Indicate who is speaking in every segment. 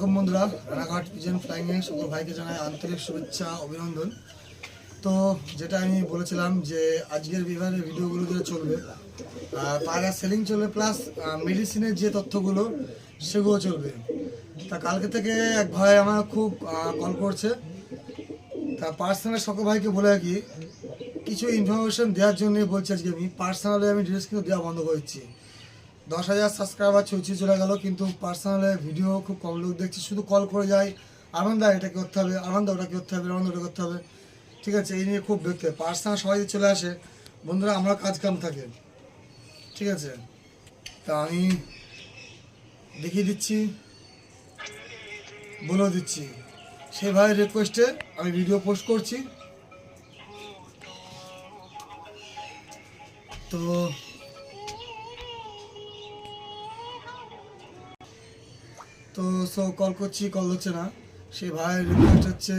Speaker 1: রকম বন্ধুরা। রানাঘাট পিজন ফ্লাইংয়ে সকল ভাইকে জানাই আন্তরিক শুভেচ্ছা, অভিনন্দন। তো যেটা আমি বলেছিলাম যে আজকের বিভাগে ভিডিওগুলো যেটা চলবে পায়রা সেলিং চলবে প্লাস মেডিসিনের যে তথ্যগুলো, সেগুলো চলবে। তা কালকে থেকে এক ভাই আমার খুব কল করছে। তা পার্সোনাল সকল ভাইকে বলে রাখি, কিছু ইনফরমেশন দেওয়ার জন্য বলছি আজকে আমি। পার্সোনালি আমি ড্রেস কিন্তু দেওয়া বন্ধ করে দিচ্ছি। দশ হাজার সাবস্ক্রাইবার ছুঁচি চলে গেল, কিন্তু পার্সোনালে ভিডিও খুব কম লোক দেখছি। শুধু কল করে যায়, আনন্দ, এটা করতে হবে, আনন্দ, ওটা করতে হবে, আনন্দ, ওটা করতে হবে। ঠিক আছে, এই নিয়ে খুব দেখতে পার্সোনাল সবাই চলে আসে, বন্ধুরা, আমরা কাজ কাম থাকে। ঠিক আছে? তা আমি দেখিয়ে দিচ্ছি বলেও দিচ্ছি। ভাইয়ের রিকোয়েস্টে আমি ভিডিও পোস্ট করছি। তো তো সো কল করছি কল হচ্ছে না। সেই ভাইয়ের রিকোয়েস্ট হচ্ছে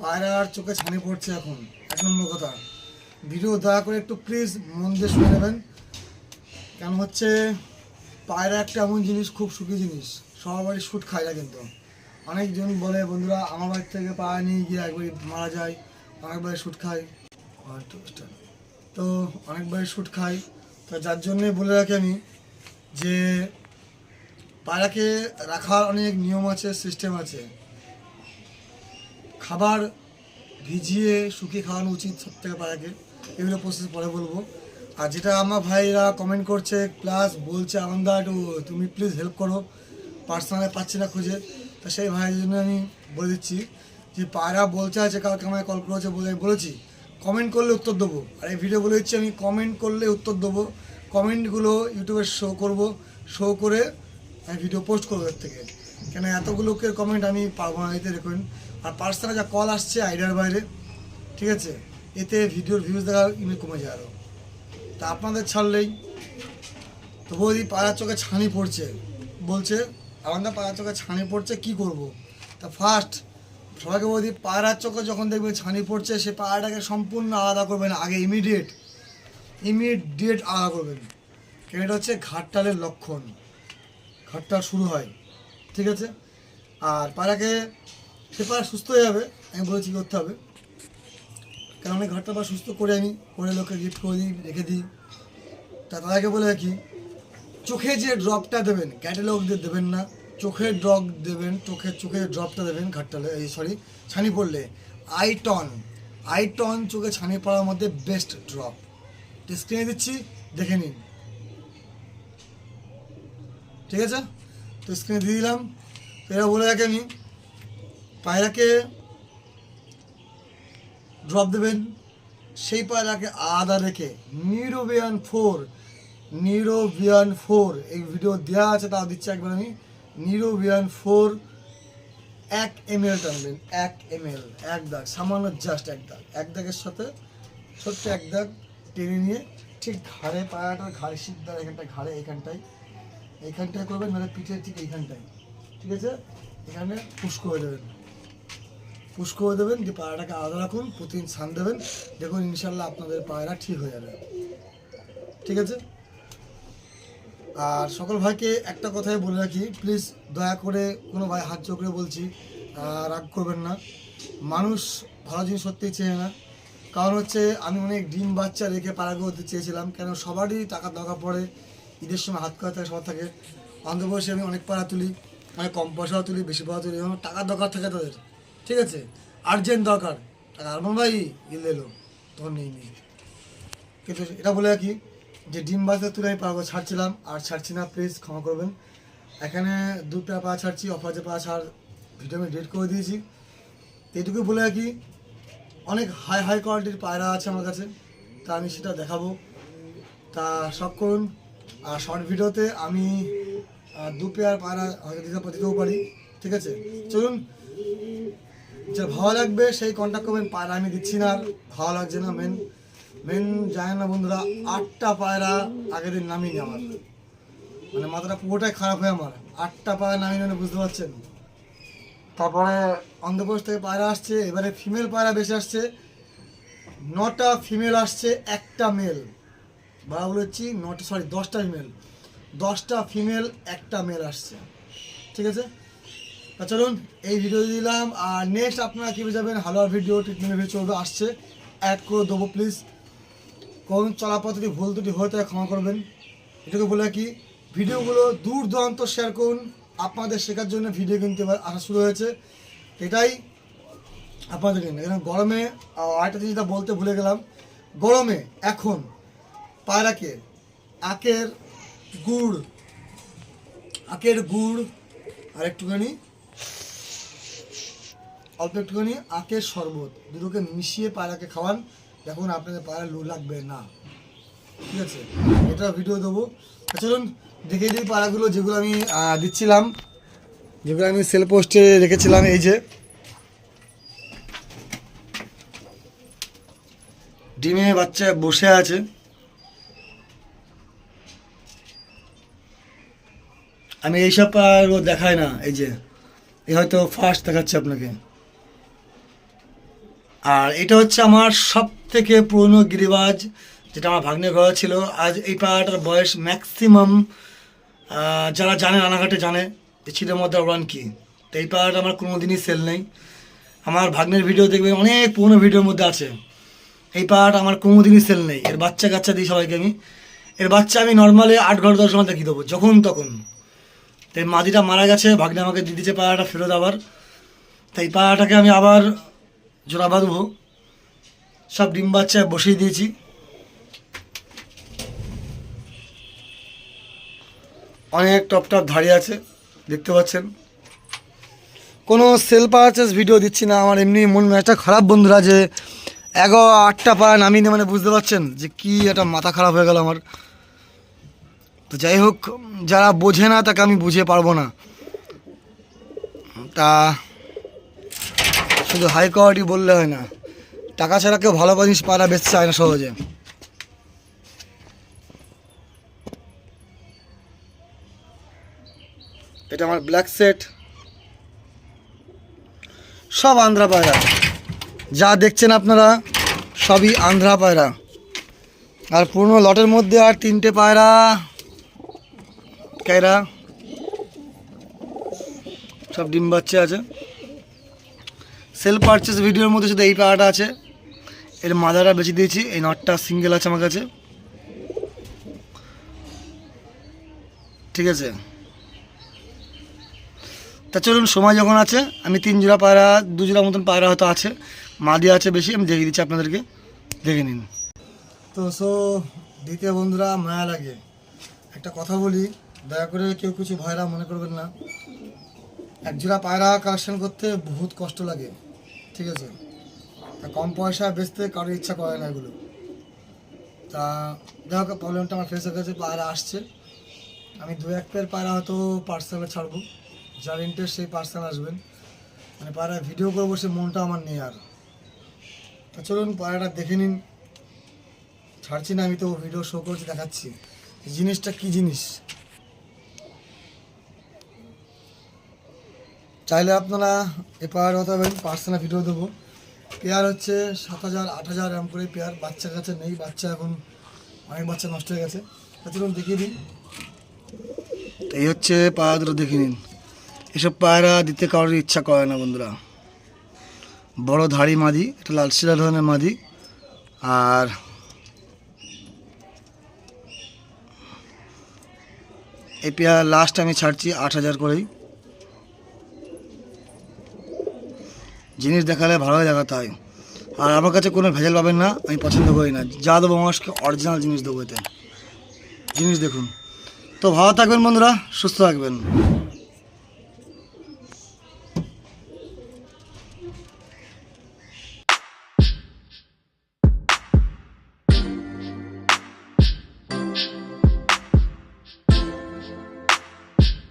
Speaker 1: পায়রার চোখে ছানি পড়ছে এখন। এক নম্বর কথা। ভিডিও দয়া করে একটু প্লিজ মন দিয়ে শুনে নেবেন। কেন হচ্ছে, পায়রা একটা এমন জিনিস, খুব সুখী জিনিস। সবার বাড়ি শ্যুট খায় না কিন্তু। অনেকজন বলে, বন্ধুরা, আমার বাড়ি থেকে পায়রা নিয়ে গিয়ে একবারই মারা যায়। অনেকবারই শ্যুট খায়। তো অনেকবারই শ্যুট খাই তো যার জন্যে বলে রাখি আমি যে পায়রাকে রাখার অনেক নিয়ম আছে সিস্টেম আছে। খাবার ভিজিয়ে শুকিয়ে খাওয়ানো উচিত সব থেকে পায়রাকে। এগুলো প্রসেস পরে বলব। আর যেটা আমার ভাইরা কমেন্ট করছে প্লাস বলছে আনন্দা, একটু তুমি প্লিজ হেল্প করো। পার্সোনালে পাচ্ছি না খুঁজে। তা সেই ভাইয়ের জন্য আমি বলে দিচ্ছি যে, পায়রা বলছে আছে, কালকে আমায় কল করেছে বলে বলেছি। কমেন্ট করলে উত্তর দেবো। আর এই ভিডিও বলে দিচ্ছি, আমি কমেন্ট করলে উত্তর দেবো। কমেন্টগুলো ইউটিউবে শো করব। শো করে আমি ভিডিও পোস্ট করব এর থেকে। কেন এতগুলোকে কমেন্ট আমি পারব না, এতে দেখুন। আর পার্সোনাল যা কল আসছে আইডিয়ার বাইরে, ঠিক আছে? এতে ভিডিওর ভিউজ দেখা ইমে কমে যায় আরও তা আপনাদের ছাড়লেই। তো বৌদি, পাড়ার চোখে ছানি পড়ছে। বলছে আমাদের পাড়ার চোখে ছানি পড়ছে, কি করব? তা ফার্স্ট সবাইকে বৌদি পায়রার চোখে যখন দেখবে ছানি পড়ছে, সে পায়রাটাকে সম্পূর্ণ আলাদা করবেন, আগে ইমিডিয়েট ইমিডিয়েট আলাদা করবেন। কেন? এটা হচ্ছে ঘাটটালের লক্ষণ। ঘাটটাল শুরু হয় ঠিক আছে? আর পাড়াকে সে পায়রা সুস্থ হয়ে যাবে আমি বলেছি করতে হবে? কারণ আমি ঘরটা বা সুস্থ করে আনি, করে লোকে গিফট করে দিই, রেখে দিই। তা তাদেরকে বলে রাখি, চোখে যে ড্রপটা দেবেন ক্যাটালগ দিয়ে দেবেন না চোখের ড্রপ দেবেন চোখের চোখে ড্রপটা দেবেন ঘাটটালে এই সরি ছানি পড়লে। আইটন আইটন চোখে ছানি পড়ার মধ্যে বেস্ট ড্রপ স্ক্রিনে দিচ্ছি, দেখে নিন। ঠিক আছে? তো স্ক্রিনে দিয়ে দিলাম। এরা বলে রাখি আমি, পায়রাকে ড্রপ দেবেন। সেই পায়রাকে আলাদা রেখে, নিউরোবিয়ান ফোর নিউরোবিয়ান ফোর, এই ভিডিও দেওয়া আছে, তাও দিচ্ছি একবার আমি। নিউরোবিয়ান ফোর, এক এম এল টানবেন, এক এম এল এক দাগ, সামান্য জাস্ট এক দাগ। এক দাগের সাথে ছোট্ট এক দাগ টেনে নিয়ে, ঠিক ঘাড়ে, পায়রাটার ঘাড়ে সিদ্ধা এখানটায়, ঘাড়ে এখানটায় এইখানটায় করবেন মানে পিঠের ঠিক এইখানটায়। ঠিক আছে? এখানে পুষ্ক হয়ে দেবেন পুষ্ক হয়ে দেবেন যে পায়রাটাকে আলাদা রাখুন, প্রতিদিন স্নান দেবেন। দেখুন, ইনশাল্লাহ আপনাদের পায়রা ঠিক হয়ে যাবে। ঠিক আছে? আর সকল ভাইকে একটা কথাই বলে রাখি প্লিজ দয়া করে কোনো ভাই হাত করে বলছি রাগ করবেন না। মানুষ ভালো জিনিস সত্যিই চেয়ে না। কারণ হচ্ছে, আমি অনেক ডিম বাচ্চা রেখে পাড়াগুলো হতে চেয়েছিলাম, কেন সবারই টাকা দরকার পড়ে। ঈদের সময় হাত করা থাকে সবার থাকে। অন্ধ্রপ্রদেশে আমি অনেক পাড়া তুলি অনেক কম পয়সাও তুলি, বেশি পয়সা তুলি, আমার টাকার দরকার থাকে তাদের। ঠিক আছে? আর্জেন্ট দরকার। টাকা আরমান ভাই গিল এলো তখন নেই নেই। কিন্তু এটা বলে রাখি, যে ডিম বাজার তুলে আমি পারব ছাড়ছিলাম, আর ছাড়ছি না প্লিজ ক্ষমা করবেন। এখানে দুটা পা ছাড়ছি অফার পা ছাড়, ভিডিও আমি ডেট করে দিয়েছি। এইটুকুই বলে রাখি, অনেক হাই হাই কোয়ালিটির পায়রা আছে আমার কাছে। তা আমি সেটা দেখাবো। তা সব করুন। আর শর্ট ভিডিওতে আমি দু পেয়ার পায়রা হয়তো দিতে দিতেও পারি, ঠিক আছে? চলুন, যে ভালো লাগবে সেই কন্ট্যাক্ট করবেন পায়রা আমি দিচ্ছি না ভালো লাগছে না মেন মেন যায় না বন্ধুরা, আটটা পায়রা আগের দিন নামিনি আমার। মানে মাথাটা পুরোটাই খারাপ হয়ে আমার, আটটা পায়রা নামিয়ে মানে বুঝতে পারছেন? তারপরে অন্ধ্রপ্রদেশ থেকে পায়রা আসছে, এবারে ফিমেল পায়রা বেশি আসছে, নটা ফিমেল আসছে, একটা মেল বা বলেছি নটা সরি দশটা ফিমেল দশটা ফিমেল একটা মেল আসছে। ঠিক আছে? তা চলুন, এই ভিডিও দিলাম। আর নেক্সট আপনারা কীভাবে যাবেন হালুয়ার ভিডিও ট্রিটমেন্ট ভিডিও চলবে, আসছে। অ্যাড করে দেবো প্লিজ কোন যদি ভুল ত্রুটি হয়ে থাকে ক্ষমা করবেন। এটুকু বলে কি ভিডিওগুলো দূর দূরান্ত শেয়ার করুন। আপনাদের শেখার জন্য ভিডিও কিনতে এবার আসা শুরু হয়েছে। এটাই আপনাদের জন্য। এখানে গরমে আরেকটা জিনিস যেটা বলতে ভুলে গেলাম। গরমে, এখন পায়রাকে, আখের গুড় আখের গুড়, আর একটুখানি, অল্প একটুখানি আখের শরবত, দুটোকে মিশিয়ে পায়রাকে খাওয়ান। দেখুন আপনাদের পায়রা লু লাগবে না। ঠিক আছে? এটা ভিডিও দেবো। চলুন, দেখে দিই পায়রাগুলো যেগুলো আমি দিচ্ছিলাম। যেগুলো আমি সেল পোস্টে রেখেছিলাম, এই যে। ডিমে বাচ্চা বসে আছে। আমি এইসব আর দেখাই না, এই যে। এই হয়তো ফার্স্ট দেখাচ্ছে আপনাকে। আর এটা হচ্ছে আমার সব থেকে পুরনো গিরিবাজ, যেটা আমার ভাগ্নে ঘর ছিল। আজ এই পাড়াটার বয়স ম্যাক্সিমাম যারা জানে, রানাঘাটে জানে যে মধ্যে ওরান কি। তো এই পাড়াটা আমার কোনো দিনই সেল নেই। আমার ভাগ্নের ভিডিও দেখবেন, অনেক পুরনো ভিডিওর মধ্যে আছে। এই পাড়াটা আমার কোনো দিনই সেল নেই। এর বাচ্চা কাচ্চা দিই সবাইকে আমি। এর বাচ্চা আমি নর্মালি আট ঘণ্টা দশ ঘণ্টা দেখিয়ে দেবো, যখন তখন। এই মাদিটা মারা গেছে, ভাগ্নে আমাকে দিয়ে দিচ্ছে পাড়াটা ফেরত আবার। তাই পাড়াটাকে আমি আবার জোড়া বাঁধবো। সব ডিম বাচ্চা বসিয়ে দিয়েছি। অনেক টপ টপ ধাড়ি আছে, দেখতে পাচ্ছেন। কোনো সেল পারচেস ভিডিও দিচ্ছি না, আমার এমনি মন মেজাজটা খারাপ বন্ধুরা যে এগারো আটটা পা নামিয়ে মানে বুঝতে পারছেন যে কি একটা মাথা খারাপ হয়ে গেল আমার। তো যাই হোক, যারা বোঝে না তাকে আমি বুঝে পারব না। তা শুধু হাই কোয়ালিটি বললে হয় না, টাকা ছাড়া কেউ ভালো জিনিস পারা বেচতে চায় না সহজে। এটা আমার ব্ল্যাক সেট সব আন্ধ্রা পায়রা। যা দেখছেন আপনারা, সবই আন্ধ্রা পায়রা। আর পুরনো লটের মধ্যে আর তিনটে পায়রা। কায়রা সব ডিম বাচ্চা আছে। সেল পারচেস ভিডিওর মধ্যে শুধু এই পাড়াটা আছে। এর মাদাটা বেঁচে দিয়েছি, এই নটটা সিঙ্গেল আছে আমার কাছে। ঠিক আছে? তা চলুন, সময় যখন আছে, আমি তিন জোড়া পায়রা দু জোড়া মতন পায়রা হয়তো আছে। মাদি আছে বেশি, আমি দেখিয়ে দিচ্ছি আপনাদেরকে। দেখে নিন। তো সো দ্বিতীয় বন্ধুরা, মায়া লাগে। একটা কথা বলি দয়া করে কেউ কিছু ভয়রা মনে করবেন না। এক জোড়া পায়রা কালেকশন করতে বহুত কষ্ট লাগে, ঠিক আছে? তা কম পয়সা বেচতে কারোর ইচ্ছা করে না এগুলো। তা যাই হোক প্রবলেমটা আমার ফেস গেছে, পায়রা আসছে। আমি দু এক পের পায়রা হয়তো পার্সেলে ছাড়বো। যার ইন্টারেস্ট সেই পার্সেল আসবেন। মানে পায়রা ভিডিও করব, সে মনটা আমার নেই আর। তা চলুন, পায়রাটা দেখে নিন। ছাড়ছি না আমি তো ভিডিও শো করছি, দেখাচ্ছি। জিনিসটা কি জিনিস? চাইলে আপনারা এ পেয়ার হতে পারবেন পার্সোনাল ভিডিও দেবো। পেয়ার হচ্ছে সাত হাজার, আট হাজার এরম করে পেয়ার। বাচ্চা কাছে নেই, বাচ্চা এখন অনেক বাচ্চা নষ্ট হয়ে গেছে। চলুন দেখিয়ে দিন এই হচ্ছে পায়রা দুটো দেখে নিন। এসব পায়রা দিতে কারোর ইচ্ছা করে না বন্ধুরা। বড় ধাড়ি মাদি এটা লাল শিলা ধরনের মাদি। আর এই পেয়ার লাস্ট আমি ছাড়ছি আট হাজার করেই। জিনিস দেখালে ভালোই দেখাতে হয় আর আমার কাছে কোনো ভেজাল পাবেন না, আমি পছন্দ করি না। যা দেবো মানুষকে অরিজিনাল জিনিস দেবো এতে। জিনিস দেখুন। তো ভালো থাকবেন বন্ধুরা, সুস্থ থাকবেন।